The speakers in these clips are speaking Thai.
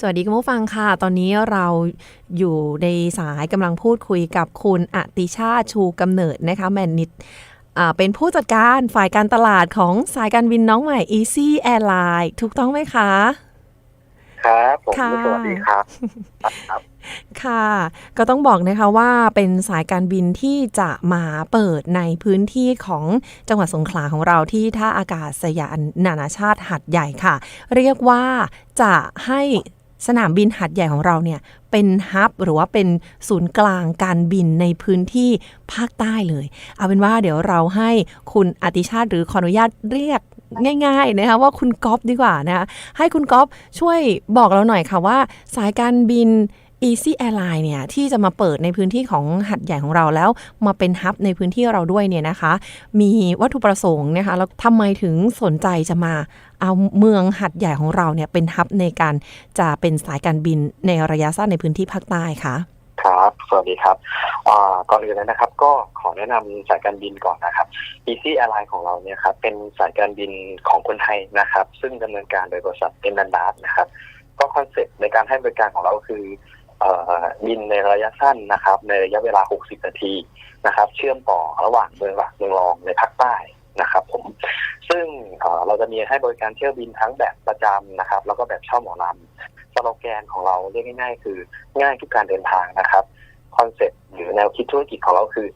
สวัสดีคุณผู้ฟังค่ะ ตอนนี้เราอยู่ในสายกำลังพูดคุยกับคุณอติชาติชูกำเนิดนะคะแมนนิดอ่าเป็นผู้จัดการฝ่ายการตลาดของสายการบินน้องใหม่ Easy Airline ถูกต้องไหมคะ ครับผมค่ะสวัสดีครับครับค่ะ ก็ต้องบอกนะคะว่าเป็นสายการบินที่จะมาเปิดในพื้นที่ของจังหวัดสงขลาของเราที่ท่าอากาศยานนานาชาติหัดใหญ่ค่ะ เรียกว่าจะให้ สนามบินหัดใหญ่ของเราเนี่ยเป็นฮับหรือว่าเป็นศูนย์กลางการบินในพื้นที่ภาคใต้เลย เอาเป็นว่าเดี๋ยวเราให้คุณอติชาติหรือขออนุญาตเรียกง่ายๆนะคะว่าคุณก๊อฟดีกว่านะคะให้คุณก๊อฟช่วยบอกเราหน่อยค่ะว่า สายการบิน Easy Airline เนี่ยที่จะมาเปิดในพื้นที่ของหัดใหญ่ของเราแล้วมาเป็นฮับในพื้นที่เราด้วยเนี่ยนะคะ มีวัตถุประสงค์นะคะแล้วทำไมถึงสนใจจะมาเอาเมืองหัดใหญ่ของเราเนี่ยเป็นฮับในการจะเป็นสายการบินในระยะสั้นในพื้นที่ภาคใต้คะครับ สวัสดีครับก่อนอื่นเลยนะครับ ก็ขอแนะนำสายการบินก่อนนะครับ Easy Airline ของเราเนี่ยครับเป็นสายการบินของคนไทยนะครับ ซึ่งดำเนินการโดยบริษัทเอ็นดันดาร์นะครับ ก็คอนเซ็ปต์ในการให้บริการของเราคือ บินในระยะสั้นนะครับ ในระยะเวลา 60 นาทีนะครับ เชื่อมต่อระหว่างเมืองหลักเมืองรองในภาคใต้นะครับ ผม ซึ่งเเราจะมีให้บริการเที่ยวบินทั้งแบบประจำนะครับ แล้วก็แบบเช่าหมอลำสโลแกนของเราเรียกง่ายๆ คือง่ายทุกการเดินทางนะครับคอนเซ็ปต์หรือแนวคิดธุรกิจของเราคือ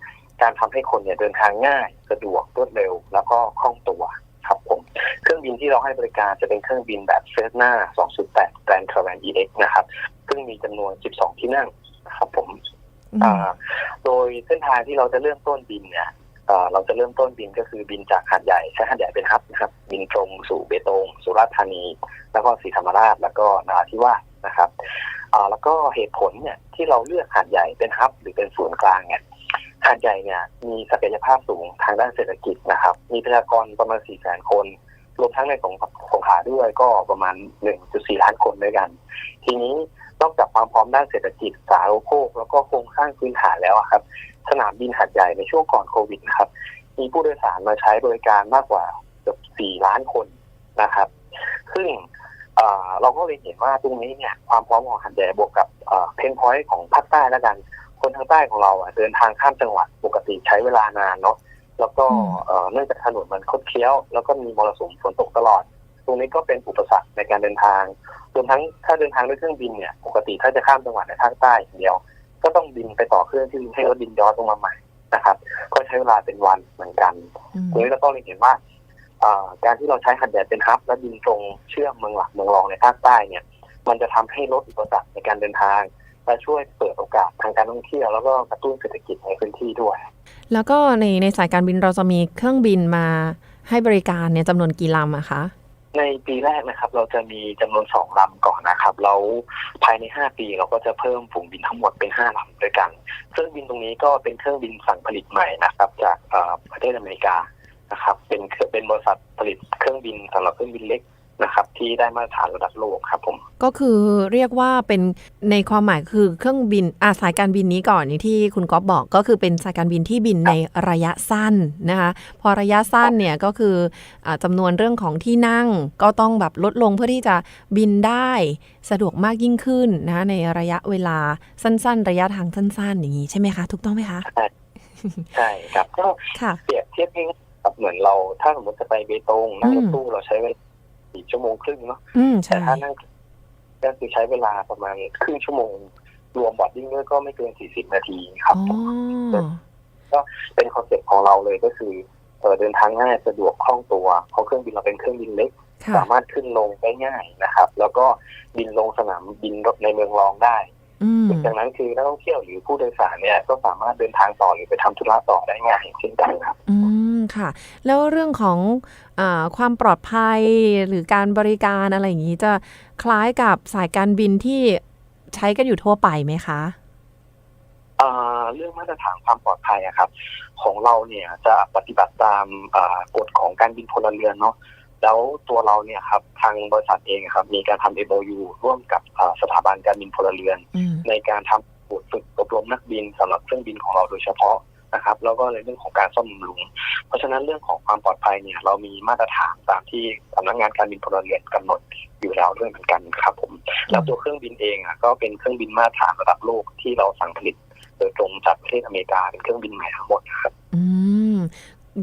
การทำให้คนเนี่ยเดินทางง่าย สะดวกรวดเร็ว แล้วก็คล่องตัว ครับผมเครื่องบินที่เราให้บริการจะเป็นเครื่องบินแบบเซสนา208 Grand Caravan EX นะครับ ซึ่งมีจำนวน 12 ที่นั่งนะครับผมอ่าโดยเส้นทางที่เราจะเริ่มต้นบินเนี่ยเอ่อเราจะเริ่มต้นบินก็คือบินจากหาดใหญ่ใช้หาดใหญ่เป็นฮับนะครับบินตรงสู่เบตง สุราษฎร์ธานี แล้วก็ศรีธรรมราชแล้วก็นราธิวาสนะครับอ่าแล้วก็เหตุผลเนี่ยที่เราเลือกหาดใหญ่เป็นฮับหรือเป็นศูนย์กลางเนี่ย หาดใหญ่เนี่ยมีศักยภาพสูงทางด้านเศรษฐกิจนะครับ มีประชากรประมาณ 4 แสนคน รวมทั้งในสงสงขาด้วยก็ประมาณ 1.4 ล้านคนด้วยกัน ทีนี้นอกจากความพร้อมด้านเศรษฐกิจสาธารณโภคแล้วก็โครงสร้างพื้นฐานแล้วครับ สนามบินหัดใหญ่ในช่วงก่อนโควิดนะครับ มีผู้โดยสารมาใช้บริการมากกว่าเกือบ 4 ล้านคนนะครับ ซึ่งเอ่อเราก็เลยเห็นว่าตรงนี้เนี่ยความพร้อมของหัดใหญ่บวกกับเพนพอยต์ของภาคใต้แล้วกัน คนทางใต้ของเราอะเดินทางข้ามจังหวัดปกติใช้เวลานานเนาะแล้วก็อืมเอ่อเนื่องจากถนนมันคดเคี้ยว แล้วก็มีมรสุมฝนตกตลอด ตรงนี้ก็เป็นอุปสรรคในการเดินทางรวมทั้งถ้าเดินทางด้วยเครื่องบินเนี่ยปกติถ้าจะข้ามจังหวัดในภาคใต้อย่างเดียว ก็ต้องบินไปต่อเครื่องที่ให้รถบินย้อนลงมาใหม่นะครับ ก็ใช้เวลาเป็นวันเหมือนกันอืมตรงนี้เราก็เลยเห็นว่าเอ่อการที่เราใช้หัดใหญ่เป็นฮับ และบินตรงเชื่อมเมืองหลักเมืองรองในภาคใต้เนี่ย มันจะทำให้ลดอุปสรรคในการเดินทาง และช่วยเปิดโอกาสทางการท่องเที่ยวแล้วก็กระตุ้นเศรษฐกิจในพื้นที่ด้วย แล้วก็ในในสายการบินเราจะมีเครื่องบินมาให้บริการเนี่ยจำนวนกี่ลำอะคะในปีแรกนะครับ เราจะมีจำนวนสองลำก่อนนะครับแล้วภายในห้าปีเราก็จะเพิ่มฝูงบินทั้งหมดเป็นห้าลำด้วยกัน เครื่องบินตรงนี้ก็เป็นเครื่องบินสั่งผลิตใหม่นะครับ จากเอ่อประเทศอเมริกานะครับ เป็นเป็นบริษัทผลิตเครื่องบินสำหรับเครื่องบินเล็ก นะครับ ที่ได้มาตรฐานระดับโลกครับผมก็คือเรียกว่าเป็นในความหมายคือเครื่องบินอาสายการบินนี้ก่อนนี่ที่คุณก๊อฟบอกก็คือเป็นสายการบินที่บินในระยะสั้นนะคะพอระยะสั้นเนี่ยก็คืออาจำนวนเรื่องของที่นั่งก็ต้องแบบลดลงเพื่อที่จะบินได้สะดวกมากยิ่งขึ้นนะคะในระยะเวลาสั้น ๆ ระยะทางสั้น ๆ อย่างนี้ใช่ไหมคะถูกต้องไหมคะใช่ครับก็ค่ะเปรียบเทียบง่ายๆกับเหมือนเราถ้าสมมติจะไปเบตงนั่งรถอืมตู้เราใช้เวลา สี่ชั่วโมงครึ่งเนาะอืมแต่ใช่ถ้านั่งก็คือใช้เวลาประมาณครึ่งชั่วโมง รวมบอร์ดดิ้งด้วยก็ไม่เกิน40นาทีครับอ๋อเป็นคอนเซ็ปต์ของเราเลยก็คือเอ่อเดินทางง่ายสะดวกคล่องตัวเพราะเครื่องบินเราเป็นเครื่องบินเล็กค่ะสามารถขึ้นลงได้ง่ายนะครับ แล้วก็บินลงสนามบินรถในเมืองรองได้อืมดังนั้นคือนักท่องเที่ยวหรือผู้โดยสารเนี่ยก็สามารถเดินทางต่อหรือไปทำธุระต่อได้ง่ายเช่นกันครับอืม ค่ะ แล้วเรื่องของอาความปลอดภัยหรือการบริการอะไรอย่างนี้จะคล้ายกับสายการบินที่ใช้กันอยู่ทั่วไปไหมคะอ่าเรื่องมาตรฐานความปลอดภัยอะครับ ของเราเนี่ยจะปฏิบัติตามอ่ากฎของการบินพลเรือนเนาะแล้วตัวเราเนี่ยครับทางบริษัทเองอะครับ มีการทำ MOU ร่วมกับอ่าสถาบันการบินพลเรือนอืมในการทำบทฝึกอบรมนักบินสำหรับเครื่องบินของเราโดยเฉพาะ นะครับ แล้วก็ในเรื่องของการซ่อมบำรุง เพราะฉะนั้นเรื่องของความปลอดภัยเนี่ย เรามีมาตรฐานตามที่สำนักงานการบินพลเรือนกำหนดอยู่แล้วด้วยเหมือนกันครับผมแล้วตัวเครื่องบินเองอะก็เป็นเครื่องบินมาตรฐานระดับโลกที่เราสั่งผลิตโดยตรงจากประเทศอเมริกาเป็นเครื่องบินใหม่ทั้งหมดครับ อืม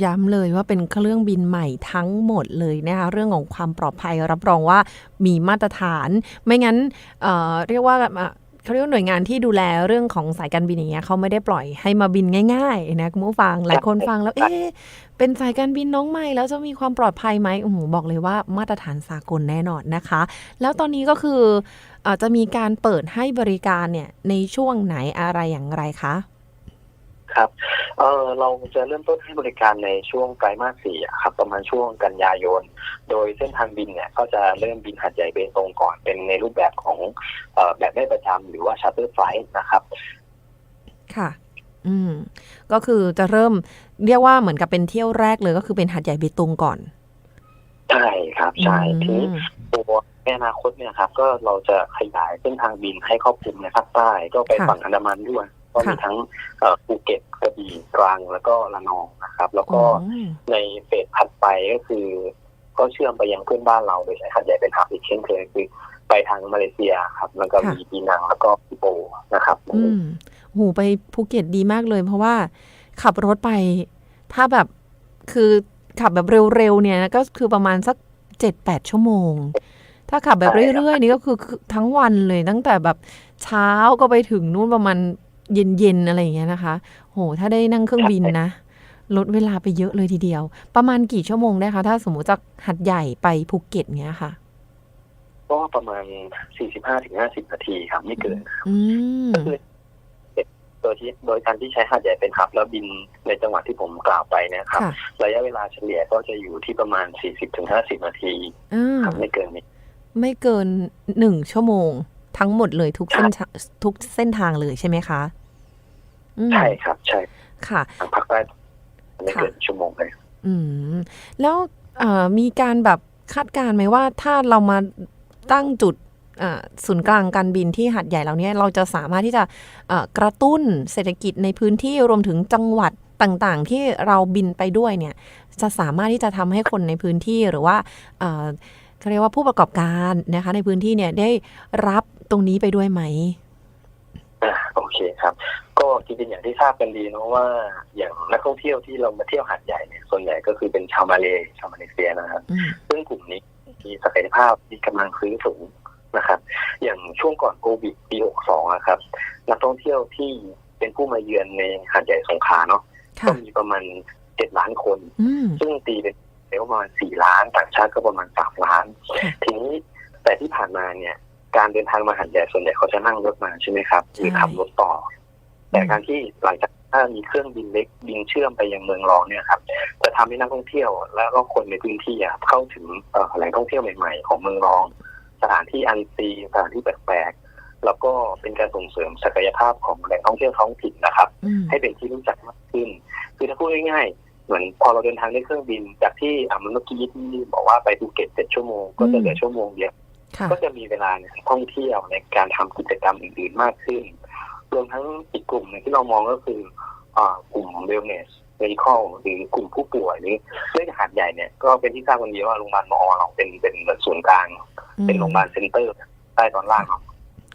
ย้ำเลยว่าเป็นเครื่องบินใหม่ทั้งหมดเลยนะคะเรื่องของความปลอดภัยรับรองว่ามีมาตรฐาน ไม่งั้นเอ่อเรียกว่า เอ่อเขาเรียกว่าหน่วยงานที่ดูแลเรื่องของสายการบินอย่างเงี้ยเขาไม่ได้ปล่อยให้มาบินง่ายๆนะคุณผู้ฟังหลายคนฟังแล้วเอ๊ะเป็นสายการบินน้องใหม่แล้วจะมีความปลอดภัยไหมโอ้โหบอกเลยว่ามาตรฐานสากลแน่นอนนะคะ แล้วตอนนี้ก็คือเออจะมีการเปิดให้บริการเนี่ยในช่วงไหนอะไรอย่างไรคะ ครับเออเราจะเริ่มต้นให้บริการในช่วงไตรมาสสี่อะครับ ประมาณช่วงกันยายน โดยเส้นทางบินเนี่ยก็จะเริ่มบินหัดใหญ่เบตงก่อนเป็นในรูปแบบของเออแบบไม่ประจำหรือว่าชาร์เตอร์ไฟล์นะครับ ค่ะ อืม ก็คือจะเริ่มเรียกว่าเหมือนกับเป็นเที่ยวแรกเลยก็คือเป็นหัดใหญ่เบตงก่อน ใช่ครับ ใช่ทีนี้อืมตัวในอนาคตเนี่ยครับ ก็เราจะขยายเส้นทางบินให้ครอบคลุมในภาคใต้ก็ไปค่ะ ฝั่งอันดามันด้วย ก็มีค่ะทั้งเอ่อภูเก็ตกระบี่ตรังแล้วก็ระนองนะครับ แล้วก็อืมในเฟสถัดไปก็คือ ก็เชื่อมไปยังเพื่อนบ้านเราโดยใช้หัดใหญ่เป็นหับอีกเช่นเคยคือไปทางมาเลเซียครับ แล้วก็มีปีนังแล้วก็ปีโปนะครับอืมโหไปภูเก็ตดีมากเลย เพราะว่าขับรถไป ถ้าแบบคือขับแบบเร็วๆเนี่ยก็คือประมาณสักเจ็ดแปดชั่วโมง ถ้าขับแบบเรื่อยๆ นี่ก็คือคือทั้งวันเลยตั้งแต่แบบเช้าก็ไปถึงนู่นประมาณ เย็นๆอะไรอย่างเงี้ยนะคะ โห ถ้าได้นั่งเครื่องบินนะ ลดเวลาไปเยอะเลยทีเดียว ประมาณกี่ชั่วโมงได้คะ ถ้าสมมติจากหัดใหญ่ไปภูเก็ตเงี้ยค่ะ ก็ประมาณ 45ถึง50 นาทีครับไม่เกินอืมก็คือโดยที่โดยการที่ใช้หัดใหญ่เป็นหับ แล้วบินในจังหวัดที่ผมกล่าวไปเนะครับ ค่ะระยะเวลาเฉลี่ยก็จะอยู่ที่ประมาณ 40ถึง50 นาทีอ่าครับไม่เกินนี้ ไม่เกินหนึ่งชั่วโมง ทั้งหมดเลยทุกเส้นทางทุกเส้นทางเลยใช่ไหมคะอืม ใช่ครับ ใช่ค่ะทางภาคใต้ไม่เกินชั่วโมงเลยอืมแล้วเอ่อมีการแบบคาดการณ์ไหมว่าถ้าเรามาตั้งจุดอ่าศูนย์กลางการบินที่หัดใหญ่เราเนี้ยเราจะสามารถที่จะเอ่อกระตุ้นเศรษฐกิจในพื้นที่รวมถึงจังหวัดต่างๆ ที่เราบินไปด้วยเนี่ย จะสามารถที่จะทำให้คนในพื้นที่หรือว่าเอ่อเขาเรียกว่าผู้ประกอบการนะคะ ในพื้นที่เนี่ยได้รับตรงนี้ไปด้วยไหม อ่าโอเคครับ ก็จริงๆอย่างที่ทราบกันดีเนอะว่า อย่างนักท่องเที่ยวที่เรามาเที่ยวหาดใหญ่เนี่ยส่วนใหญ่ก็คือเป็นชาวมาเลชาวมาเลเซียนะครับอืมซึ่งกลุ่มนี้มีศักยภาพมีกำลังซื้อสูงนะครับ อย่างช่วงก่อนโควิดปี62อะครับ นักท่องเที่ยวที่เป็นผู้มาเยือนในหาดใหญ่สงขลาเนาะก็ค่ะมีประมาณ7ล้านคนอืมซึ่งตีเป็นเประมาณ4ล้านต่างชาติก็ประมาณ3ล้านค่ะทีนี้แต่ที่ผ่านมาเนี่ย การเดินทางมาหาดใหญ่ส่วนใหญ่เขาจะนั่งรถมาใช่ไหมครับหรือขับรถต่อ แต่การที่หลังจากถ้ามีเครื่องบินเล็กบินเชื่อมไปยังเมืองรองเนี่ยครับจะทำให้นักท่องเที่ยว แล้วก็คนในพื้นที่อะเข้าถึงเอ่อแหล่งท่องเที่ยวใหม่ๆ ของเมืองรอง สถานที่อันซีนสถานที่แปลกๆแล้วก็เป็นการส่งเสริมศักยภาพของแหล่งท่องเที่ยวท้องถิ่นนะครับอืมให้เป็นที่รู้จักมากขึ้น คือถ้าพูดง่ายๆเหมือนพอเราเดินทางด้วยเครื่องบิน จากที่อะเมื่อกี้ที่บอกว่าไปภูเก็ตเจ็ดชั่วโมงก็จะเหลือชั่วโมงเดียวค่ะ ก็จะมีเวลาในการท่องเที่ยวในการทำกิจกรรมอื่นๆมากขึ้น รวมทั้งอีกกลุ่มหนึงที่เรามองก็คืออ่ากลุ่ม wellness medical หรือกลุ่มผู้ป่วยหรือเรื่องหาดใหญ่เนี่ยก็เป็นที่ทราบกันดีว่าโรงพยาบาลมอเราเป็นเป็นเหมือนศูนย์กลาง เป็นโรงพยาบาลเซ็นเตอร์ใต้ตอนล่างเนาะ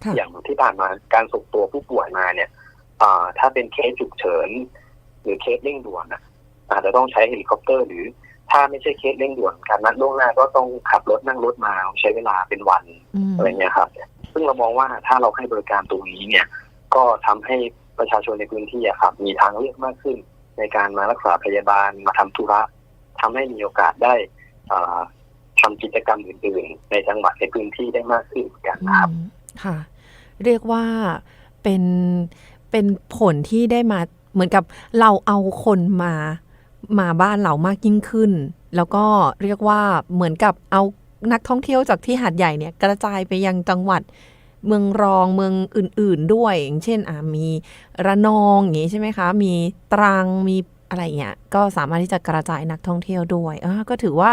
ค่ะอย่างที่ผ่านมาการส่งตัวผู้ป่วยมาเนี่ยอ่าถ้าเป็นเคสฉุกเฉิน หรือเคสเร่งด่วนอะอาจจะต้องใช้เฮลิคอปเตอร์หรือ ถ้าไม่ใช่เคสเร่งด่วนการนัดล่วงหน้าก็ต้องขับรถนั่งรถมาใช้เวลาเป็นวันอืมอะไรเงี้ยครับ ซึ่งเรามองว่าถ้าเราให้บริการตรงนี้เนี่ย ก็ทำให้ประชาชนในพื้นที่อะครับ มีทางเลือกมากขึ้น ในการมารักษาพยาบาลมาทำธุระทำให้มีโอกาสได้อ่าทำกิจกรรมอื่นๆ ในจังหวัดในพื้นที่ได้มากขึ้นเหมือนกันนะครับอืมค่ะ เรียกว่าเป็นเป็นผลที่ได้มาเหมือนกับเราเอาคนมา มาบ้านเรามากยิ่งขึ้น แล้วก็เรียกว่าเหมือนกับเอานักท่องเที่ยวจากที่หาดใหญ่เนี่ยกระจายไปยังจังหวัดเมืองรองเมืองอื่น ๆ ด้วย อย่างเช่นอ่ามีระนองอย่างนี้ใช่ไหมคะ มีตรังมี อะไรเงี้ยก็สามารถที่จะกระจายนักท่องเที่ยวด้วยก็ถือว่า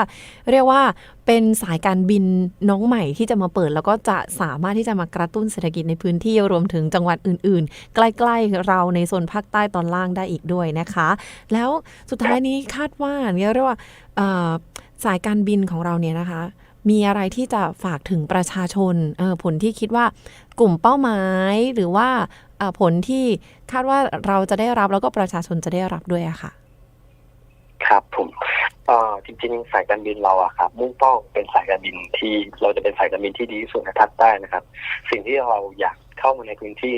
เรียกว่าเป็นสายการบินน้องใหม่ที่จะมาเปิด แล้วก็จะสามารถที่จะมากระตุ้นเศรษฐกิจในพื้นที่รวมถึงจังหวัดอื่น ๆ ใกล้ ๆ เราในโซนภาคใต้ตอนล่างได้อีกด้วยนะคะ แล้วสุดท้ายนี้คาดว่าเรียกว่าสายการบินของเราเนี่ยนะคะมีอะไรที่จะฝากถึงประชาชนผลที่คิดว่า กลุ่มเป้าหมายหรือว่าเอ่อผลที่คาดว่าเราจะได้รับแล้วก็ประชาชนจะได้รับด้วยอะค่ะ ครับผมเอ่อจริงๆสายการบินเราอะครับมุ่งเป้าเป็นสายการบินที่เราจะเป็นสายการบินที่ดีที่สุดในภาคใต้นะครับ สิ่งที่เราอยากเข้ามาในพื้นที่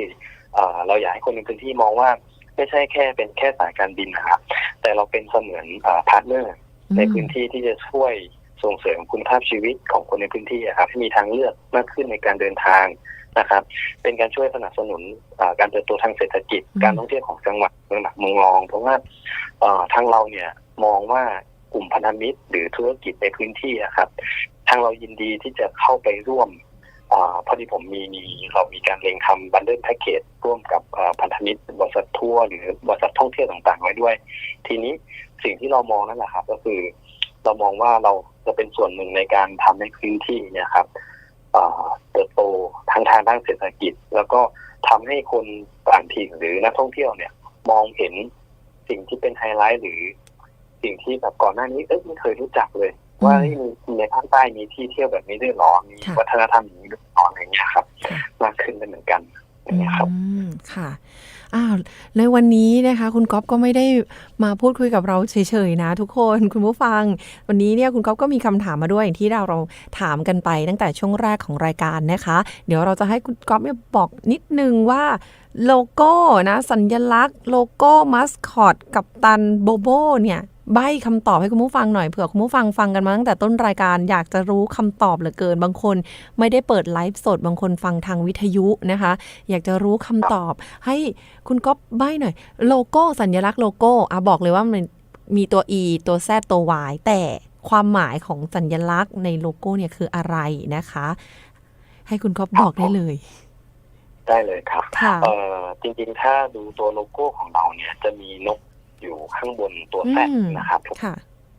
เอ่อเราอยากให้คนในพื้นที่มองว่าไม่ใช่แค่เป็นแค่สายการบินนะครับแต่เราเป็นเสมือนพาร์ทเนอร์ในพื้นที่ที่จะช่วยส่งเสริมคุณภาพชีวิตของคนในพื้นที่อะครับให้มีทางเลือกมากขึ้นในการเดินทาง นะครับ เป็นการช่วยสนับสนุนอ่าการเติบโตทางเศรษฐกิจอืมการท่องเที่ยวของจังหวัดเมืองหลักเมืองรอง เพราะว่าเอ่อทางเราเนี่ยมองว่ากลุ่มพันธมิตร หรือธุรกิจในพื้นที่อะครับ ทางเรายินดีที่จะเข้าไปร่วมอาพอดีผมมีมีเรามีการเล็งทำบันเดิลแพ็กเกจร่วมกับอ่าพันธมิตรบริษัททัวร์หรือบริษัทท่องเที่ยวต่างๆ ไว้ด้วย ทีนี้สิ่งที่เรามองนั่นแหละครับ ก็คือ เรามองว่าเราจะเป็นส่วนหนึ่งในการทำให้พื้นที่เนี่ยครับ เอ่อเติบโตทางทางด้านเศรษฐกิจ แล้วก็ทำให้คนต่างถิ่นหรือนักท่องเที่ยวเนี่ย มองเห็นสิ่งที่เป็นไฮไลท์หรือ สิ่งที่แบบก่อนหน้านี้เอ้ยไม่เคยรู้จักเลย ว่าเฮ้ยมีในภาคใต้มีที่เที่ยวแบบนี้ด้วยเหรอมีค่ะวัฒนธรรมอย่างนี้ด้วยเหรออะไรเงี้ยครับค่ะมากขึ้นไปเหมือนกันอย่างเงี้ยครับอืมค่ะ อ้าวในวันนี้นะคะ คุณก๊อฟก็ไม่ได้มาพูดคุยกับเราเฉยๆนะ ทุกคนคุณผู้ฟัง วันนี้เนี่ยคุณก๊อฟก็มีคำถามมาด้วยอย่างที่เราเราถามกันไปตั้งแต่ช่วงแรกของรายการนะคะ เดี๋ยวเราจะให้คุณก๊อฟเนี่ยบอกนิดนึงว่าโลโก้นะสัญลักษณ์ โลโก้มัสคอตกับตันโบโบเนี่ย ใบคำตอบให้คุณผู้ฟังหน่อยเผื่อคุณผู้ฟังฟังกันมาตั้งแต่ต้นรายการอยากจะรู้คำตอบเหลือเกิน บางคนไม่ได้เปิดไลฟ์สด บางคนฟังทางวิทยุนะคะ อยากจะรู้คำตอบ ให้คุณก๊อฟใบ้หน่อย โลโก้สัญลักษณ์โลโก้อะบอกเลยว่ามันมีตัว E ตัว Z ตัว Y แต่ความหมายของสัญลักษณ์ในโลโก้เนี่ยคืออะไรนะคะ ให้คุณก๊อฟบอกได้เลย ได้เลยครับค่ะเอ่อจริงๆ ถ้าดูตัวโลโก้ของเราเนี่ย จะมีนก อยู่ข้างบนตัวแซดอืม นะครับค่ะ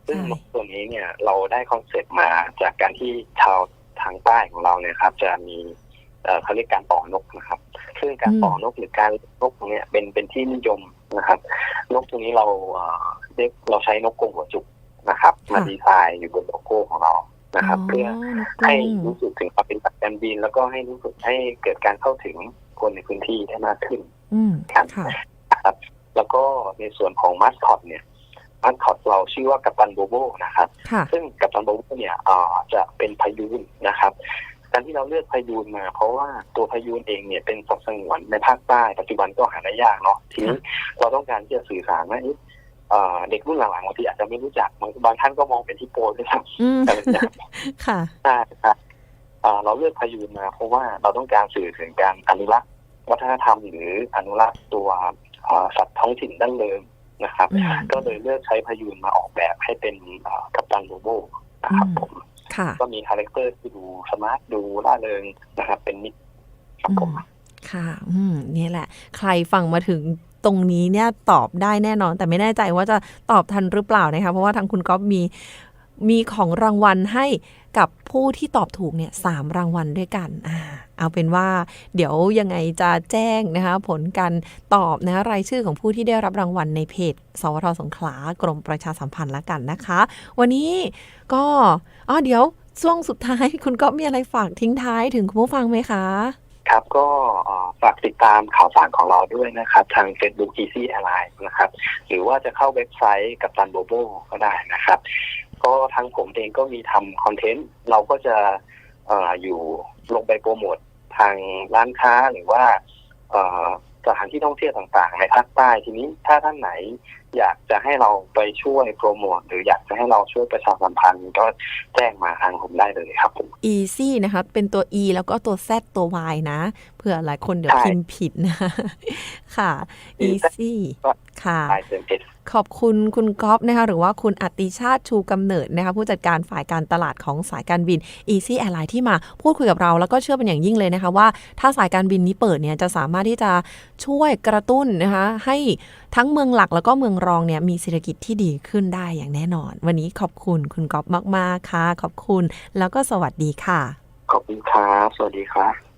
ซึ่งใช่นกตัวนี้เนี่ยเราได้คอนเซปต์มาจากการที่ชาวทางใต้ของเราเนี่ยครับ จะมีเอ่อเขาเรียกการต่อนกนะครับ ซึ่งการต่อนกหรือการนกตรงเนี้ยเป็นเป็นที่นิยมนะครับ นกตรงนี้เราเอ่อเรียกเราใช้นกกรงหัวจุกนะครับ มาดีไซน์อยู่บนโลโก้ของเรานะครับ เพื่อ นกกรให้งรู้สึกถึงความเป็นสายการบินแล้วก็ให้รู้สึกให้เกิดการเข้าถึงคนในพื้นที่ได้มากขึ้น อืมครับ ค่ะ นะครับ แล้วก็ในส่วนของมาสคอตเนี่ยมาสคอตเราชื่อว่ากัปตันโบโบนะครับค่ะซึ่งกัปตันโบโบเนี่ยอ่าจะเป็นพายุนนะครับการที่เราเลือกพายุนมา เพราะว่าตัวพายุนเองเนี่ยเป็นสัตว์สงวนในภาคใต้ปัจจุบันก็หาได้ยากเนาะทีนี้เราต้องการที่จะสื่อสารว่าเอ๊ะอ่าเด็กรุ่นหลังๆบางทีอาจจะไม่รู้จักบางบางท่านก็มองเป็นที่โปรด้วยซ้ำอืมอะไรอย่างเงี้ยค่ะใช่ครับอ่าเราเลือกพายูนมา เพราะว่าเราต้องการสื่อถึงการอนุรักษ์วัฒนธรรมหรืออนุรักษ์ตัวอ่า สัตว์ท้องถิ่นดั้งเดิมนะครับอืมก็เลยเลือกใช้พายูนมาออกแบบให้เป็นอ่ากัปตันโบโบนะครับอืมผมค่ะก็มีคาแรคเตอร์ที่ดูสมาร์ทดูร่าเริงนะครับ เป็นมิตรครับผมค่ะ อืมเนี่ยแหละ ใครฟังมาถึงตรงนี้เนี่ยตอบได้แน่นอน แต่ไม่แน่ใจว่าจะตอบทันหรือเปล่านะคะ เพราะว่าทางคุณก๊อฟมี มีของรางวัลให้กับผู้ที่ตอบถูกเนี่ยสามรางวัลด้วยกันอ่าเอาเป็นว่าเดี๋ยวยังไงจะแจ้งนะคะผลการตอบนะะรายชื่อของผู้ที่ได้รับรางวัลในเพจ สวทสงขลากรมประชาสัมพันธ์ละกันนะคะ วันนี้ก็อ๋อเดี๋ยวช่วงสุดท้ายคุณก๊อฟมีอะไรฝากทิ้งท้ายถึงคุณผู้ฟังไหมคะ ครับก็ฝากติดตามข่าวสารของเราด้วยนะครับ ทาง Facebook Easy Airline นะครับ หรือว่าจะเข้าเว็บไซต์กับตันโบโบก็ได้นะครับ ก็ทางผมเองก็มีทำคอนเทนต์ เราก็จะเอ่ออยู่ลงไปโปรโมททางร้านค้าหรือว่าเอ่อสถานที่ท่องเที่ยวต่างๆ ในภาคใต้ทีนี้ถ้าท่านไหน อยากจะให้เราไปช่วยโปรโมทหรืออยากจะให้เราช่วยประชาสัมพันธ์ก็แจ้งมาทางผมได้เลยครับผม easy นะคะเป็นตัว e แล้วก็ตัว z ตัว y นะเผื่อหลายคนเดี๋ยวใช่พิมพ์ผิดนะ ค่ะ easy ค่ะลายเซ็นเจ็ดขอบคุณคุณก๊อฟนะคะหรือว่าคุณอติชาติชูกำเนิดนะคะผู้จัดการฝ่ายการตลาดของสายการบิน Easy Airline ที่มาพูดคุยกับเรา แล้วก็เชื่อเป็นอย่างยิ่งเลยนะคะว่า ถ้าสายการบินนี้เปิดเนี่ยจะสามารถที่จะช่วยกระตุ้นนะคะให้ทั้งเมืองหลักแล้วก็เมืองรองเนี่ยมีเศรษฐกิจที่ดีขึ้นได้อย่างแน่นอน วันนี้ขอบคุณคุณก๊อฟมากๆค่ะ ขอบคุณแล้วก็สวัสดีค่ะ ขอบคุณครับ สวัสดีครับ